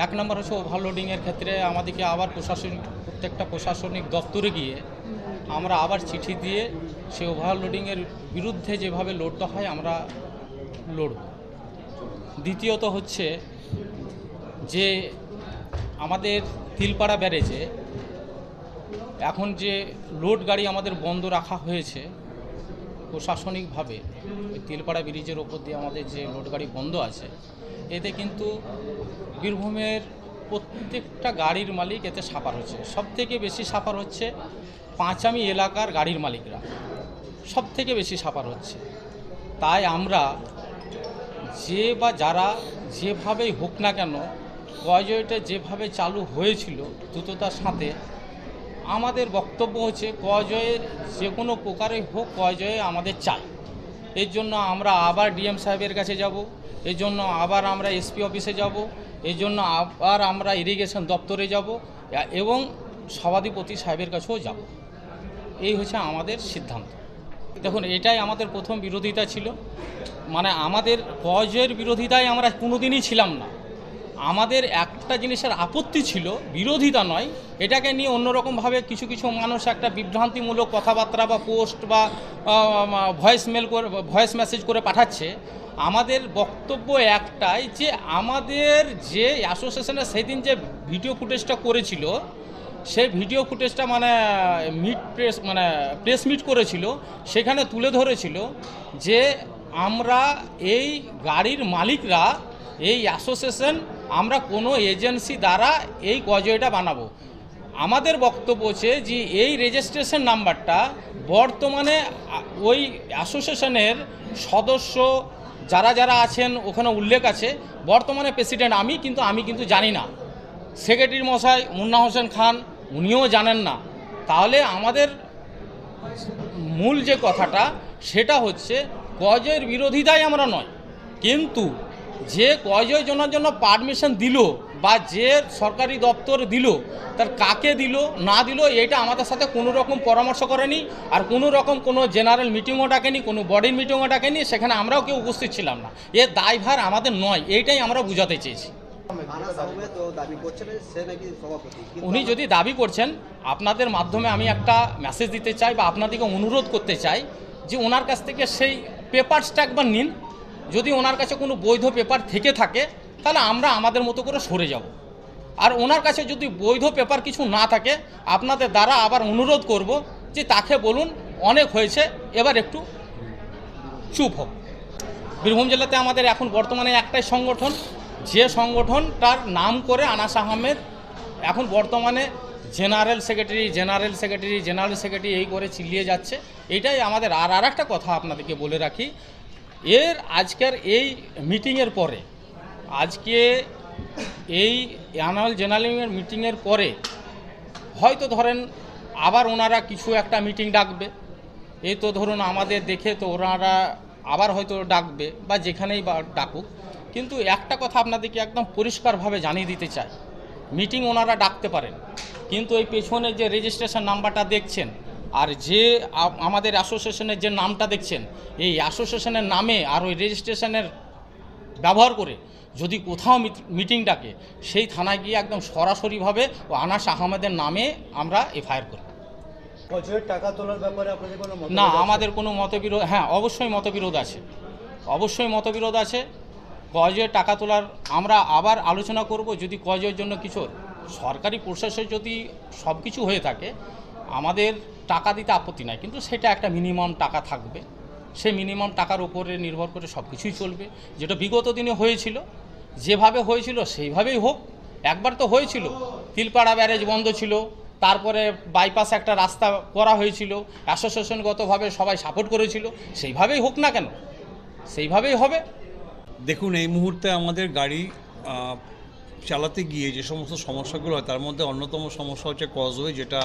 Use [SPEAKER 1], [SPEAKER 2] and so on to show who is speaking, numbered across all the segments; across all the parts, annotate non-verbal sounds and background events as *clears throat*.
[SPEAKER 1] এক নম্বর হচ্ছে ওভারলোডিংয়ের ক্ষেত্রে আমাদেরকে আবার প্রশাসনিক, প্রত্যেকটা প্রশাসনিক দপ্তরে গিয়ে আমরা আবার চিঠি দিয়ে সে ওভারলোডিংয়ের বিরুদ্ধে যেভাবে লোডটা হয় আমরা লড়ব দ্বিতীয়ত হচ্ছে যে আমাদের তিলপাড়া ব্যারেজে এখন যে লোড গাড়ি আমাদের বন্ধ রাখা হয়েছে প্রশাসনিকভাবে ওই তিলপাড়া ব্রিজের ওপর দিয়ে আমাদের যে লোড গাড়ি বন্ধ আছে, এতে কিন্তু বীরভূমের প্রত্যেকটা গাড়ির মালিক এতে সাফার হচ্ছে। সব থেকে বেশি সাফার হচ্ছে পাঁচামি এলাকার গাড়ির মালিকরা। সব থেকে বেশি সাফার হচ্ছে। তাই আমরা যে বা যারা যেভাবেই হোক না কেন কজয়টা যেভাবে চালু হয়েছিল, দ্রুততার সাথে আমাদের বক্তব্য হচ্ছে কজয়ে যে কোনো প্রকারে হোক কজয়ে আমাদের চাই। এর জন্য আমরা আবার ডিএম সাহেবের কাছে যাব, এর জন্য আবার আমরা এসপি অফিসে যাব, এর জন্য আবার আমরা ইরিগেশন দপ্তরে যাব, এবং সভাধিপতি সাহেবের কাছেও যাব। এই হচ্ছে আমাদের সিদ্ধান্ত। দেখুন, এটাই আমাদের প্রথম বিরোধিতা ছিল। মানে আমাদের কজের বিরোধিতায় আমরা কোনোদিনই ছিলাম না। আমাদের একটা জিনিসের আপত্তি ছিল, বিরোধিতা নয়। এটাকে নিয়ে অন্যরকমভাবে কিছু কিছু মানুষ একটা বিভ্রান্তিমূলক কথাবার্তা বা পোস্ট বা ভয়েস মেল করে, ভয়েস মেসেজ করে পাঠাচ্ছে। আমাদের বক্তব্য একটাই যে, আমাদের যে অ্যাসোসিয়েশনের সেদিন যে ভিডিও ফুটেজটা করেছিল, সেই ভিডিও ফুটেজটা মানে মিট প্রেস মানে প্রেস মিট করেছিল, সেখানে তুলে ধরেছিল যে, আমরা এই গাড়ির মালিকরা, এই অ্যাসোসিয়েশন আমরা কোনো এজেন্সি দ্বারা এই কজয়টা বানাবো। আমাদের বক্তব্য হচ্ছে যে এই রেজিস্ট্রেশন নাম্বারটা বর্তমানে ওই অ্যাসোসিয়েশনের সদস্য যারা যারা আছেন, ওখানে উল্লেখ আছে। বর্তমানে প্রেসিডেন্ট আমি, কিন্তু আমি কিন্তু জানি না। সেক্রেটারি মশাই মুন্না হোসেন খান, উনিও জানেন না। তাহলে আমাদের মূল যে কথাটা, সেটা হচ্ছে কজের বিরোধিতাই আমরা নয়। কিন্তু যে কজয় জনের জন্য পারমিশন দিল বা যে সরকারি দপ্তর দিল, তার কাকে দিল, না দিল, এটা আমাদের সাথে কোনো রকম পরামর্শ করেনি আর কোনো রকম কোনো জেনারেল মিটিংও ডাকেনি, কোনো বডির মিটিংও ডাকেনি, সেখানে আমরাও কেউ উপস্থিত ছিলাম না। এর দায়ভার আমাদের নয়, এইটাই আমরা বুঝাতে চেয়েছি। উনি যদি দাবি করছেন, আপনাদের মাধ্যমে আমি একটা মেসেজ দিতে চাই বা আপনাদেরকে অনুরোধ করতে চাই যে ওনার কাছ থেকে সেই পেপারসটা একবার নিন যদি ওনার কাছে কোনো বৈধ পেপার থেকে থাকে, তাহলে আমরা আমাদের মতো করে সরে যাব। আর ওনার কাছে যদি বৈধ পেপার কিছু না থাকে, আপনাদের দ্বারা আবার অনুরোধ করব যে তাকে বলুন, অনেক হয়েছে, এবার একটু চুপ হোক। বীরভূম জেলাতে আমাদের এখন বর্তমানে একটাই সংগঠন। যে সংগঠনটার নাম করে আনাস আহমেদ এখন বর্তমানে general secretary general secretary general secretary এই করে চিলিয়ে যাচ্ছে। এটাই আমাদের। আর আর একটা কথা আপনাদেরকে বলে রাখি এর আজকের এই মিটিংয়ের পরে, আজকে এই অ্যানুয়াল জেনারেলের মিটিংয়ের পরে, হয়তো ধরেন আবার ওনারা কিছু একটা মিটিং ডাকবে। এই তো ধরুন আমাদের দেখে তো ওনারা আবার হয়তো ডাকবে বা যেখানেই বা ডাকুক। কিন্তু একটা কথা আপনাদেরকে একদম পরিষ্কারভাবে জানিয়ে দিতে চাই। মিটিং ওনারা ডাকতে পারেন। কিন্তু এই পেছনে যে রেজিস্ট্রেশন নাম্বারটা দেখছেন আর যে আমাদের অ্যাসোসিয়েশনের যে নামটা দেখছেন এই অ্যাসোসিয়েশনের নামে আর ওই রেজিস্ট্রেশনের ব্যবহার করে যদি কোথাও মিট- মিটিং ডাকে সেই থানায় গিয়ে একদম সরাসরিভাবে ও আনাস আহমেদের নামে আমরা এফআইআর করি।
[SPEAKER 2] টাকা তোলার ব্যাপারে আপনাদের কোনো
[SPEAKER 1] না আমাদের কোনো মতবিরোধ হ্যাঁ অবশ্যই মতবিরোধ আছে। অবশ্যই মতবিরোধ আছে। কজের টাকা তোলার আমরা আবার আলোচনা করব যদি কজের জন্য কিছু সরকারি প্রশাসন যদি সব কিছু হয়ে থাকে আমাদের টাকা দিতে আপত্তি নাই, কিন্তু সেটা একটা মিনিমাম টাকা থাকবে। সে মিনিমাম টাকার উপরে নির্ভর করে সব কিছুই চলবে। যেটা বিগত দিনে হয়েছিল, যেভাবে হয়েছিল সেইভাবেই হোক, একবার তো হয়েছিল। তিলপাড়া ব্যারেজ বন্ধ ছিল, তারপরে বাইপাস একটা রাস্তা করা হয়েছিল অ্যাসোসিয়েশনগতভাবে সবাই সাপোর্ট করেছিল, সেইভাবেই হোক না কেন, সেইভাবেই হবে।
[SPEAKER 3] দেখুন, এই মুহূর্তে আমাদের গাড়ি চালাতে গিয়ে যে সমস্ত সমস্যাগুলো হয়, তার মধ্যে অন্যতম সমস্যা হচ্ছে কজওয়ে যেটা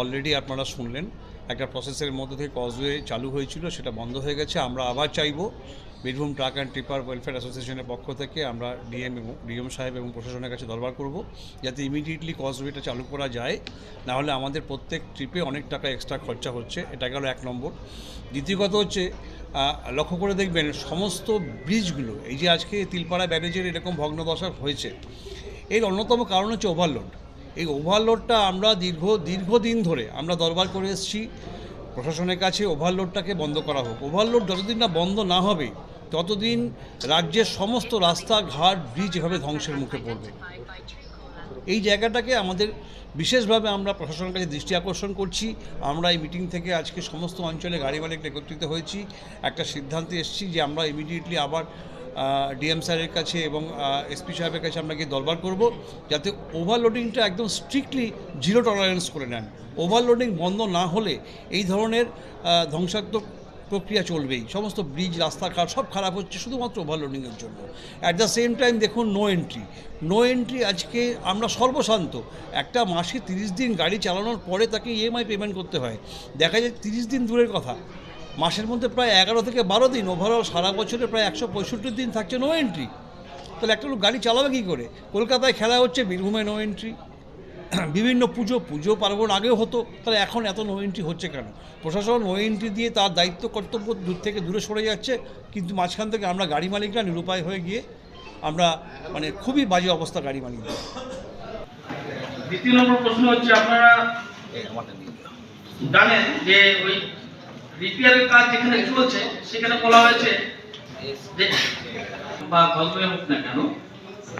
[SPEAKER 3] অলরেডি আপনারা শুনলেন। একটা প্রসেসের মধ্যে থেকে কজওয়ে চালু হয়েছিল, সেটা বন্ধ হয়ে গেছে। আমরা আবার চাইব Birbhum truck and tipper welfare অ্যাসোসিয়েশনের পক্ষ থেকে আমরা ডিএম এবং ডিএম সাহেব এবং প্রশাসনের কাছে দরবার করব, যাতে ইমিডিয়েটলি কজওয়েটা চালু করা যায়। নাহলে আমাদের প্রত্যেক ট্রিপে অনেক টাকা এক্সট্রা খরচা হচ্ছে। এটা গেল এক নম্বর। দ্বিতীয় কথা হচ্ছে লক্ষ্য করে দেখবেন সমস্ত ব্রিজগুলো, এই যে আজকে তিলপাড়া ব্যারেজের এরকম ভগ্নদশা হয়েছে, এর অন্যতম কারণ হচ্ছে ওভারলোড এই ওভারলোডটা আমরা দীর্ঘ, দীর্ঘদিন ধরে আমরা দরবার করে এসেছি। প্রশাসনের কাছে ওভারলোডটাকে বন্ধ করা হোক। ওভারলোড যতদিন না বন্ধ না হবে, ততদিন রাজ্যের সমস্ত রাস্তাঘাট, ব্রিজ এভাবে ধ্বংসের মুখে পড়বে। এই জায়গাটাকে আমাদের বিশেষভাবে আমরা প্রশাসনের কাছে দৃষ্টি আকর্ষণ করছি। আমরা এই মিটিং থেকে আজকে সমস্ত অঞ্চলে গাড়ি মালিক একত্রিত হয়েছি। একটা সিদ্ধান্তে এসেছি যে আমরা ইমিডিয়েটলি আবার ডিএম স্যারের কাছে এবং এসপি সাহেবের কাছে আমরা গিয়ে দরবার করব যাতে ওভারলোডিংটা একদম স্ট্রিক্টলি জিরো টলারেন্স করে নেন। ওভারলোডিং বন্ধ না হলে এই ধরনের ধ্বংসাত্মক প্রক্রিয়া চলবেই। সমস্ত ব্রিজ রাস্তাঘাট সব খারাপ হচ্ছে শুধুমাত্র ওভারলোডিংয়ের জন্য। অ্যাট দ্য সেম টাইম দেখুন নো এন্ট্রি নো এন্ট্রি আজকে আমরা সর্বশান্ত। একটা মাসে তিরিশ দিন গাড়ি চালানোর পরে তাকে ইএমআই পেমেন্ট করতে হয়। দেখা যায় তিরিশ দিন দূরের কথা। মাসের মধ্যে প্রায় এগারো থেকে বারো দিন। ওভারঅল সারা বছরে প্রায় একশো পঁয়ষট্টি দিন থাকছে নো এন্ট্রি তাহলে একটা লোক গাড়ি চালাবে কী করে? কলকাতায় খেলা হচ্ছে, বীরভূমে নো এন্ট্রি *clears throat* বিভিন্ন পুজো পুজো পার্বণ আগেও হতো তাহলে এখন এত নো এন্ট্রি হচ্ছে কেন? প্রশাসন নো এন্ট্রি দিয়ে তার দায়িত্ব কর্তব্য দূর থেকে দূরে সরে যাচ্ছে কিন্তু মাঝখান থেকে আমরা গাড়ি মালিকরা নিরুপায় হয়ে গিয়ে আমরা মানে খুবই বাজে অবস্থা গাড়ি মালিকদের
[SPEAKER 4] দ্বিতীয় নম্বর প্রশ্ন হচ্ছে আপনারা জানেন যে ওই রিপেয়ারের কাজ যেখানে চলছে সেখানে বলা হয়েছে যে বা গল্পে হোক না কেন